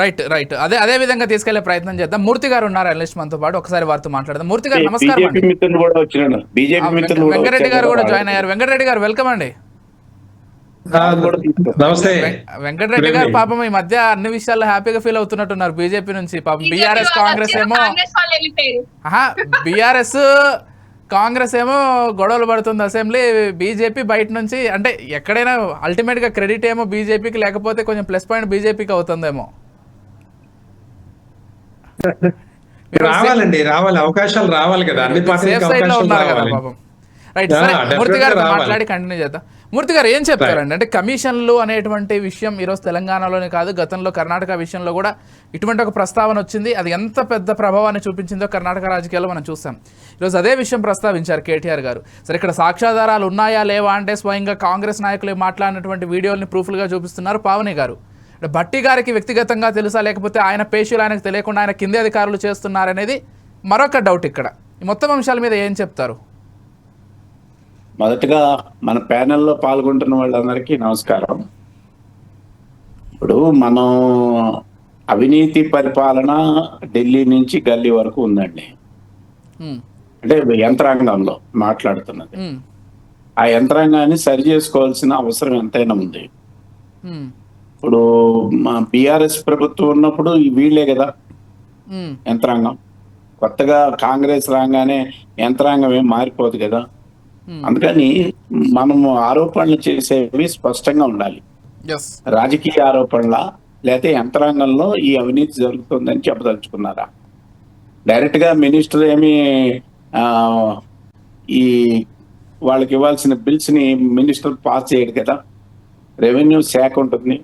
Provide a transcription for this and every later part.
Right right అదే అదే విధంగా తీసుకెళ్ళే ప్రయత్నం చేద్దాం. మూర్తి గారు ఉన్నారు అనలిస్ట్ మనతో పాటు. ఒకసారి వారితో మాట్లాడదాం. మూర్తి గారు నమస్కారం వెంకటరెడ్డి గారు కూడా. జాయిన్ అయ్యారు. వెంకటరెడ్డి గారు వెల్కమ్ అండి. నమస్తే. వెంకటరెడ్డి గారు పాపం ఈ మధ్య అన్ని విషయాల్లో హ్యాపీగా ఫీల్ అవుతున్నట్టున్నారు. బీజేపీ నుంచి పాపం బీఆర్ఎస్ కాంగ్రెస్ ఏమో బీఆర్ఎస్ కాంగ్రెస్ ఏమో గొడవలు పడుతుంది అసెంబ్లీ. బీజేపీ బయట నుంచి అంటే ఎక్కడైనా అల్టిమేట్గా క్రెడిట్ ఏమో బీజేపీకి లేకపోతే కొంచెం ప్లస్ పాయింట్ బీజేపీకి అవుతుందేమో. రావాలండి రావాలి అవకాశాలు రావాలి కదా. అన్ని రైట్ సరే మూర్తి రావాలి. మాట్లాడి కంటిన్యూ చేద్దాం. మూర్తి గారు ఏం చెప్తారండి? అంటే కమిషన్లు అనేటువంటి విషయం ఈరోజు తెలంగాణలోనే కాదు గతంలో కర్ణాటక విషయంలో కూడా ఇటువంటి ఒక ప్రస్తావన వచ్చింది. అది ఎంత పెద్ద ప్రభావాన్ని చూపించిందో కర్ణాటక రాజకీయాల్లో మనం చూసాం ఈరోజు అదే విషయం ప్రస్తావించారు కేటీఆర్ గారు. సరే ఇక్కడ సాక్ష్యాధారాలు ఉన్నాయా లేవా అంటే స్వయంగా కాంగ్రెస్ నాయకులు మాట్లాడినటువంటి వీడియోల్ని ప్రూఫ్లుగా చూపిస్తున్నారు పావని గారు. అంటే భట్టి గారికి వ్యక్తిగతంగా తెలుసా లేకపోతే ఆయన పేషీలు ఆయనకు తెలియకుండా ఆయన కింది అధికారులు చేస్తున్నారనేది మరొక డౌట్ ఇక్కడ. ఈ మొత్తం అంశాల మీద ఏం చెప్తారు? మొదటగా మన ప్యానెల్లో పాల్గొంటున్న వాళ్ళందరికీ నమస్కారం. ఇప్పుడు మనం అవినీతి పరిపాలన ఢిల్లీ నుంచి గల్లీ వరకు ఉందండి. అంటే యంత్రాంగంలో మాట్లాడుతున్నది. ఆ యంత్రాంగాన్ని సరి చేసుకోవాల్సిన అవసరం ఎంతైనా ఉంది. ఇప్పుడు మా బీఆర్ఎస్ ప్రభుత్వం ఉన్నప్పుడు వీళ్ళే కదా. యంత్రాంగం. కొత్తగా కాంగ్రెస్ రాగానే యంత్రాంగం ఏం మారిపోదు కదా. అందుకని మనము ఆరోపణలు చేసేవి స్పష్టంగా ఉండాలి. రాజకీయ ఆరోపణల లేకపోతే యంత్రాంగంలో ఈ అవినీతి జరుగుతుందని చెప్పదలుచుకున్నారా? డైరెక్ట్గా మినిస్టర్ ఏమి ఆ, ఈ వాళ్ళకి ఇవ్వాల్సిన బిల్స్ని మినిస్టర్ పాస్ చేయడు కదా. రెవెన్యూ శాఖ ఉంటుంది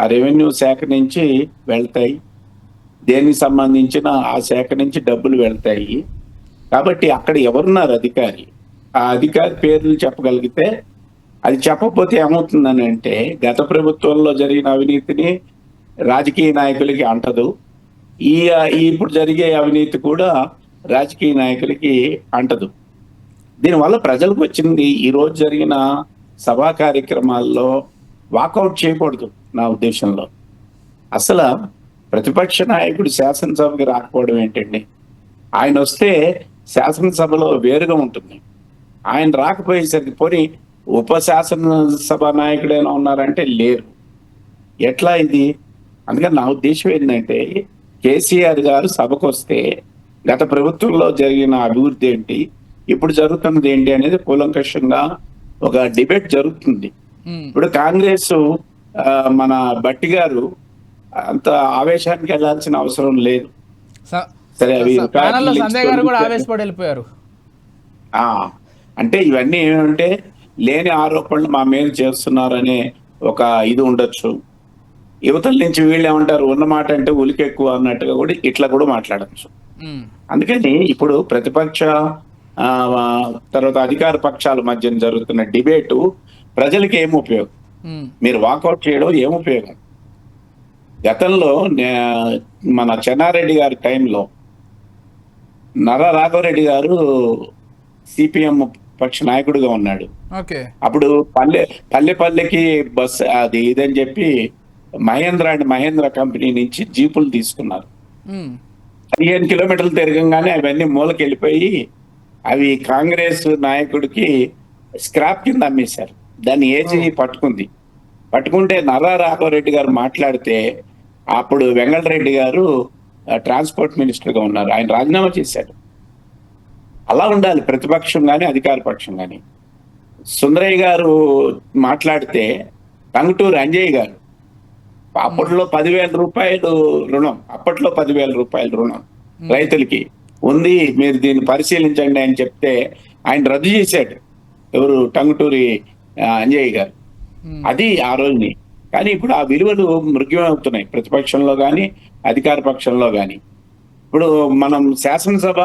ఆ రెవెన్యూ శాఖ నుంచి వెళ్తాయి. దేనికి సంబంధించిన ఆ శాఖ నుంచి డబ్బులు వెళ్తాయి. కాబట్టి అక్కడ ఎవరున్నారు అధికారి? ఆ అధికారి పేర్లు చెప్పగలిగితే అది చెప్పకపోతే ఏమవుతుందని అంటే గత ప్రభుత్వంలో జరిగిన అవినీతిని రాజకీయ నాయకులకి అంటదు. ఈ ఇప్పుడు జరిగే అవినీతి కూడా రాజకీయ నాయకులకి అంటదు. దీనివల్ల ప్రజలకు వచ్చింది ఈరోజు జరిగిన సభా కార్యక్రమాల్లో వాకౌట్ చేయకూడదు నా ఉద్దేశంలో. అసలు ప్రతిపక్ష నాయకుడు శాసనసభకి రాకపోవడం ఏంటండి? ఆయన వస్తే శాసనసభలో వేరుగా ఉంటుంది. ఆయన రాకపోయేసరికి పోనీ ఉప శాసనసభ నాయకుడైనా ఉన్నారంటే లేరు. ఎట్లా ఇది? అందుకని నా ఉద్దేశం ఏంటంటే కేసీఆర్ గారు సభకు వస్తే గత ప్రభుత్వంలో జరిగిన అభివృద్ధి ఏంటి? ఇప్పుడు జరుగుతున్నది ఏంటి అనేది కూలంకషంగా ఒక డిబేట్ జరుగుతుంది. ఇప్పుడు కాంగ్రెస్ మన బట్టి గారు అంత ఆవేశానికి వెళ్ళాల్సిన అవసరం లేదు. సరే అవి. ఆవేశపడి అంటే ఇవన్నీ ఏమంటే లేని ఆరోపణలు మా మీద చేస్తున్నారనే ఒక ఇది ఉండొచ్చు. యువతల నుంచి వీళ్ళు ఏమంటారు ఉన్న మాట అంటే ఉలికి ఎక్కువ అన్నట్టుగా కూడా ఇట్లా కూడా మాట్లాడచ్చు. ఉమ్, అందుకని ఇప్పుడు ప్రతిపక్ష ఆ, తర్వాత అధికార పక్షాల మధ్య జరుగుతున్న డిబేటు ప్రజలకి ఏం ఉపయోగం? మీరు వాకౌట్ చేయడం ఏం ఉపయోగం? గతంలో మన చెన్నారెడ్డి గారి టైంలో నర రాఘవరెడ్డి గారు సిపిఎం పక్ష నాయకుడిగా ఉన్నాడు. అప్పుడు పల్లె పల్లె పల్లెకి బస్ అది ఇదని చెప్పి మహేంద్ర అండ్ మహేంద్ర కంపెనీ నుంచి జీపులు తీసుకున్నారు. పదిహేను కిలోమీటర్లు తిరగంగానే అవన్నీ మూలకి వెళ్ళిపోయి అవి కాంగ్రెస్ నాయకుడికి స్క్రాప్ కింద అమ్మేశారు. దాన్ని ఏజీ పట్టుకుంది. పట్టుకుంటే నర్రా రాఘవరెడ్డి గారు మాట్లాడితే అప్పుడు వెంగళరెడ్డి గారు ట్రాన్స్పోర్ట్ మినిస్టర్గా ఉన్నారు. ఆయన రాజీనామా చేశారు. అలా ఉండాలి ప్రతిపక్షం కానీ అధికార పక్షం కానీ సుందరయ్య గారు మాట్లాడితే టంగుటూరు అంజయ్ గారు అప్పట్లో పదివేల రూపాయలు రుణం అప్పట్లో పదివేల రూపాయలు రుణం రైతులకి ఉంది మీరు దీన్ని పరిశీలించండి అని చెప్తే ఆయన రద్దు చేశాడు. ఎవరు? టంగుటూరి అంజయ్య గారు. అది ఆ రోజుని. కానీ ఇప్పుడు ఆ విలువలు మృగ్యమవుతున్నాయి. ప్రతిపక్షంలో కానీ అధికార పక్షంలో కానీ ఇప్పుడు మనం శాసనసభ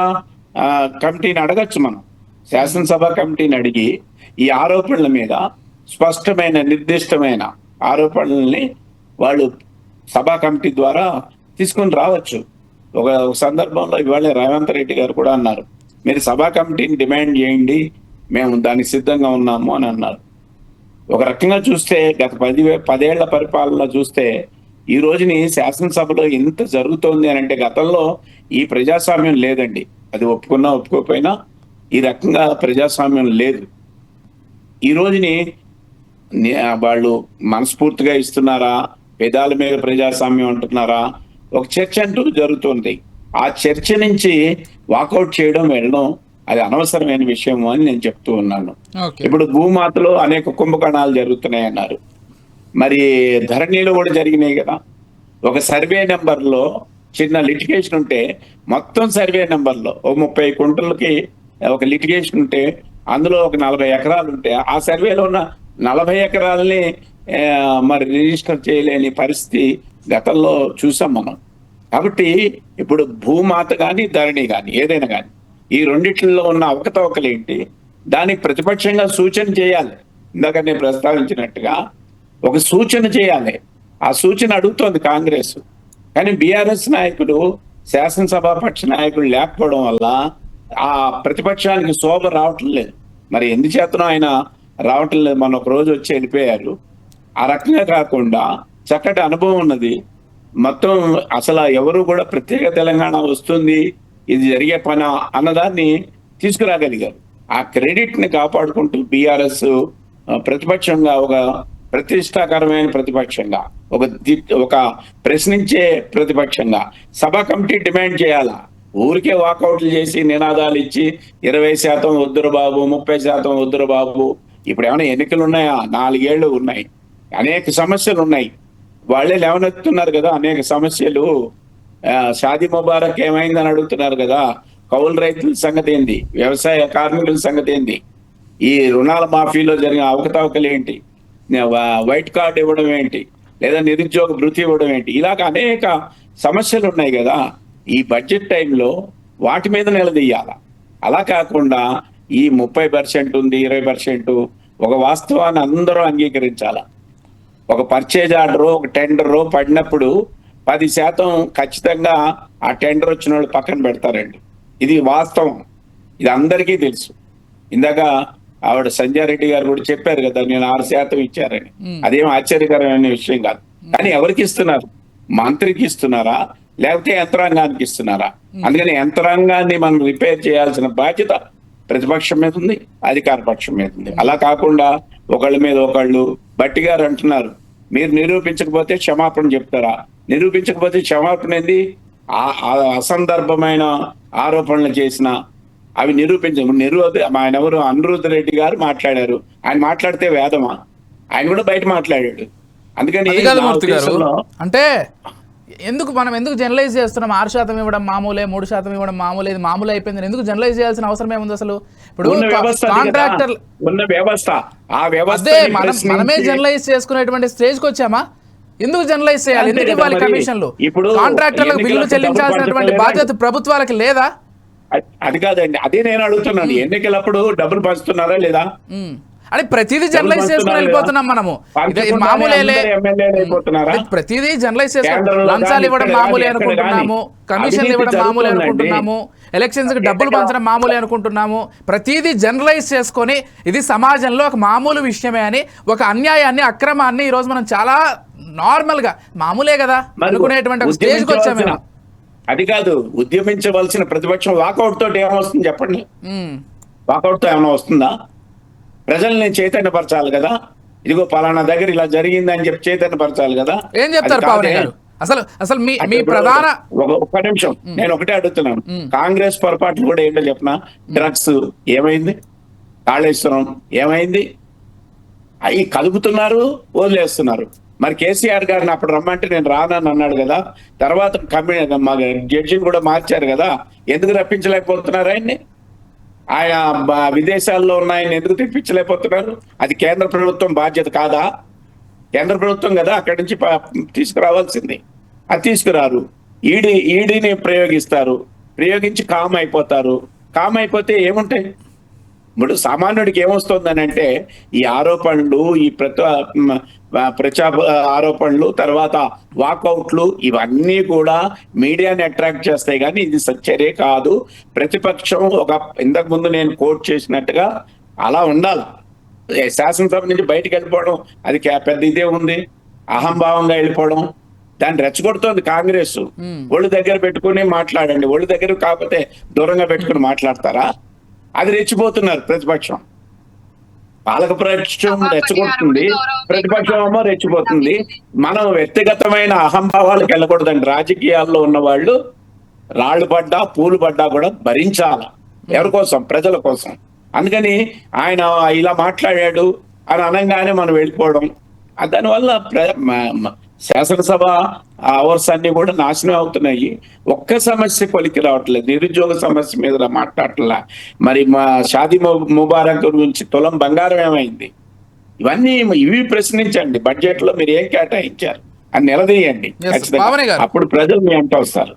కమిటీని అడగచ్చు మనం. శాసనసభ కమిటీని అడిగి ఈ ఆరోపణల మీద స్పష్టమైన నిర్దిష్టమైన ఆరోపణల్ని వాళ్ళు సభా కమిటీ ద్వారా తీసుకొని రావచ్చు. ఒక ఒక సందర్భంలో ఇవాళ రేవంత్ రెడ్డి గారు కూడా అన్నారు. మీరు సభా కమిటీని డిమాండ్ చేయండి. మేము దానికి సిద్ధంగా ఉన్నాము అని అన్నారు. ఒక రకంగా చూస్తే గత పది పదేళ్ళ పరిపాలన చూస్తే ఈ రోజుని శాసనసభలో ఇంత జరుగుతోంది అని అంటే గతంలో ఈ ప్రజాస్వామ్యం లేదండి. అది ఒప్పుకున్నా ఒప్పుకోకపోయినా ఈ రకంగా ప్రజాస్వామ్యం లేదు. ఈ రోజుని వాళ్ళు మనస్ఫూర్తిగా ఇస్తున్నారా? పెదాల మీద ప్రజాస్వామ్యం అంటున్నారా? ఒక చర్చ అంటూ జరుగుతుంది. ఆ చర్చ నుంచి వాకౌట్ చేయడం వెళ్ళడం అది అనవసరమైన విషయం అని నేను చెప్తూ ఉన్నాను. ఇప్పుడు భూమాతలో అనేక కుంభకణాలు జరుగుతున్నాయి అన్నారు. మరి ధరణిలో కూడా జరిగినాయి కదా. ఒక సర్వే నెంబర్లో చిన్న లిటిగేషన్ ఉంటే మొత్తం సర్వే నెంబర్లో ఓ ముప్పై కుంటలకి ఒక లిటిగేషన్ ఉంటే అందులో ఒక నలభై ఎకరాలు ఉంటే ఆ సర్వేలో ఉన్న నలభై ఎకరాలని మరి రిజిస్టర్ చేయలేని పరిస్థితి గతంలో చూసాం మనం. కాబట్టి ఇప్పుడు భూమాత కానీ ధరణి కానీ ఏదైనా కానీ ఈ రెండిట్లో ఉన్న అవకతవకలు ఏంటి దానికి ప్రతిపక్షంగా సూచన చేయాలి. ఇందాక నేను ప్రస్తావించినట్టుగా ఒక సూచన చేయాలి. ఆ సూచన అడుగుతోంది కాంగ్రెస్. కానీ బీఆర్ఎస్ నాయకుడు శాసనసభాపక్ష నాయకుడు లేకపోవడం వల్ల ఆ ప్రతిపక్షానికి శోభ రావటం లేదు. మరి ఎందుచేతనో ఆయన రావటం లేదు. మన ఒక రోజు వచ్చి వెళ్ళిపోయారు. ఆ రకంగా కాకుండా చక్కటి అనుభవం ఉన్నది. మొత్తం అసలు ఎవరు కూడా ప్రత్యేక తెలంగాణ వస్తుంది. ఇది జరిగే పని అన్నదాన్ని తీసుకురాగలిగారు. ఆ క్రెడిట్ని కాపాడుకుంటూ బీఆర్ఎస్ ప్రతిపక్షంగా ఒక ప్రతిష్టాకరమైన ప్రతిపక్షంగా ఒక ఒక ప్రశ్నించే ప్రతిపక్షంగా సభ కమిటీ డిమాండ్ చేయాలా? ఊరికే వాకౌట్లు చేసి నినాదాలు ఇచ్చి ఇరవై శాతం వద్దురు బాబు ముప్పై శాతం వద్దురు బాబు. ఇప్పుడు ఏమైనా ఎన్నికలు ఉన్నాయా నాలుగేళ్ళు ఉన్నాయి. అనేక సమస్యలు ఉన్నాయి వాళ్ళే లేవనెత్తున్నారు కదా అనేక సమస్యలు. షాదీ ముబారక్ ఏమైందని అడుగుతున్నారు కదా? కౌలు రైతుల సంగతి ఏంది? వ్యవసాయ కార్మికుల సంగతి ఏంది? ఈ రుణాల మాఫీలో జరిగిన అవకతవకలు ఏంటి? వైట్ కార్డ్ ఇవ్వడం ఏంటి? లేదా నిరుద్యోగ భృతి ఇవ్వడం ఏంటి? ఇలాగ అనేక సమస్యలు ఉన్నాయి కదా. ఈ బడ్జెట్ టైంలో వాటి మీద నిలదీయాల? అలా కాకుండా ఈ ముప్పై పర్సెంట్ ఉంది ఇరవై పర్సెంట్ ఒక వాస్తవాన్ని అందరూ అంగీకరించాల? ఒక పర్చేజ్ ఆర్డర్ ఒక టెండరు పడినప్పుడు పది శాతం ఖచ్చితంగా ఆ టెండర్ వచ్చిన వాళ్ళు పక్కన పెడతారండి. ఇది వాస్తవం. ఇది అందరికీ తెలుసు. ఇందాక ఆవిడ సంజయ్ రెడ్డి గారు కూడా చెప్పారు కదా నేను ఆరు శాతం ఇచ్చారని. అదేం ఆశ్చర్యకరమైన విషయం కాదు. కానీ ఎవరికి ఇస్తున్నారు? మంత్రికి ఇస్తున్నారా? లేకపోతే యంత్రాంగానికి ఇస్తున్నారా? అందుకని యంత్రాంగాన్ని మనం రిపేర్ చేయాల్సిన బాధ్యత ప్రతిపక్షం మీద ఉంది అధికార పక్షం మీద ఉంది. అలా కాకుండా ఒకళ్ళ మీద ఒకళ్ళు బట్టి గారు అంటున్నారు. మీరు నిరూపించకపోతే క్షమాపణ చెప్తారా? నిరూపించకపోతే క్షమాపణ ఏంది? అసందర్భమైన ఆరోపణలు చేసిన అవి నిరూపించ నిరు ఆయన ఎవరు? అనిరుద్ధ రెడ్డి గారు మాట్లాడారు. ఆయన మాట్లాడితే వేదమా? ఆయన కూడా బయట మాట్లాడాడు. అందుకని అంటే ఎందుకు మనం ఎందుకు జనరలైజ్ చేస్తున్నాం? ఆరు శాతం ఇవ్వడం మామూలే మూడు శాతం ఇవ్వడం మామూలే ఇది మామూలు అయిపోయింది. ఎందుకు జనరలైజ్ చేయాల్సిన అవసరం ఏముంది అసలు? ఇప్పుడు. కాంట్రాక్టర్ ఉన్న వ్యవస్థ. ఆ వ్యవస్థ మనమే జనరలైజ్ చేసుకునేటువంటి స్టేజ్కి వచ్చామా? ఎందుకు జనరలైజ్ చేయాలి? ఎందుకు ఇవ్వాలి. కమిషన్లు? ఇప్పుడు కాంట్రాక్టర్లకు బిల్లు చెల్లించాల్సినటువంటి బాధ్యత ప్రభుత్వాలకి లేదా? అది- అది కాదండి. అదే నేను అడుగుతున్నాను. ఎన్నికలప్పుడు డబ్బులు పంచుతున్నారా లేదా? అంటే ప్రతిదీ జనరలైజ్ చేసుకుని వెళ్ళిపోతున్నాం మనము. అంటే ప్రతిదీ జనరలైజ్ చేసుకుని కేంద్రంలో లంచాలు ఇవ్వడం మామూలే అనుకుంటున్నాము. కమిషన్లు ఇవ్వడం మామూలే. అనుకుంటున్నాము. ఎలక్షన్స్కి డబ్బులు పంచడం మామూలే అనుకుంటున్నాము. ప్రతిదీ జనరలైజ్ చేసుకొని ఇది సమాజంలో ఒక మామూలు విషయమే అని ఒక అన్యాయాన్ని అక్రమాన్ని ఈ రోజు మనం చాలా నార్మల్గా మామూలే కదా అనుకునేటువంటి ఒక స్టేజ్కి వచ్చాము మేము. అది కాదు ఉద్యమించవలసిన ప్రతిపక్షం వాకౌట్ తోటి ఏమొస్తుంది చెప్పండి. వాకౌట్తో ఏమైనా వస్తుందా? ప్రజల్ని చైతన్యపరచాలి కదా. ఇదిగో పలానా దగ్గర ఇలా జరిగింది అని చెప్పి చైతన్యపరచాలి కదా. ఏం చెప్తారు పవన్. గారు? అసలు అసలు మీ మీ ప్రధాన ఒక ఒక్క నిమిషం. నేను ఒకటే అడుగుతున్నాను. కాంగ్రెస్ పొరపాట్లు కూడా ఏంటో చెప్పిన? డ్రగ్స్ ఏమైంది? కాళేశ్వరం ఏమైంది? అవి కలుపుతున్నారు వదిలేస్తున్నారు. మరి కేసీఆర్ గారిని అప్పుడు రమ్మంటే నేను రానని అన్నాడు కదా. తర్వాత కమి మా జడ్జిని కూడా మార్చారు కదా. ఎందుకు రప్పించలేకపోతున్నారు ఆయన్ని? ఆయన విదేశాల్లో ఉన్న ఆయన ఎందుకు తెప్పించలేకపోతున్నారు? అది కేంద్ర ప్రభుత్వం బాధ్యత కాదా? కేంద్ర ప్రభుత్వం కదా అక్కడి నుంచి తీసుకురావాల్సింది. అది తీసుకురారు ఈడీ ఈడీని ప్రయోగిస్తారు. ప్రయోగించి కామ్ అయిపోతారు. కామ్ అయిపోతే ఏముంటాయి? ఇప్పుడు సామాన్యుడికి ఏమొస్తుందని అంటే ఈ ఆరోపణలు ఈ ప్రతి ప్రచా ఆరోపణలు తర్వాత వాకౌట్లు ఇవన్నీ కూడా మీడియాని అట్రాక్ట్ చేస్తాయి. కానీ ఇది సచ్చర్య కాదు. ప్రతిపక్షం ఒక ఇంతకు ముందు నేను కోట్ చేసినట్టుగా అలా ఉండాలి. శాసనసభ నుంచి బయటికి వెళ్ళిపోవడం అది పెద్ద ఇదే ఉంది. అహంభావంగా వెళ్ళిపోవడం దాన్ని రెచ్చగొడుతోంది కాంగ్రెస్. ఒళ్ళు దగ్గర పెట్టుకుని మాట్లాడండి. ఒళ్ళు దగ్గర కాకపోతే దూరంగా పెట్టుకుని మాట్లాడతారా? అది రెచ్చిపోతున్నారు ప్రతిపక్షం. పాలక పక్షం రెచ్చగొడుతుంది. ప్రతిపక్షం ఏమో రెచ్చిపోతుంది. మనం వ్యక్తిగతమైన అహంభావాలకు వెళ్ళకూడదండి. రాజకీయాల్లో ఉన్న వాళ్ళు రాళ్ళు పడ్డా పూలు పడ్డా కూడా భరించాల. ఎవరి కోసం? ప్రజల కోసం. అందుకని ఆయన ఇలా మాట్లాడాడు అని అనగానే మనం వెళ్ళిపోవడం. దానివల్ల శాసనసభ అవర్స్ అన్ని కూడా నాశనం అవుతున్నాయి. ఒక్క సమస్య కొలికి రావట్లేదు. నిరుద్యోగ సమస్య మీద మాట్లాడట్లా. మరి మా షాదీ ముబారక్ గురించి తులం బంగారం ఏమైంది? ఇవన్నీ ఇవి ప్రశ్నించండి. బడ్జెట్లో మీరు ఏం కేటాయించారు? అని నిలదీయండి. అప్పుడు ప్రజలు మీ అంట వస్తారు.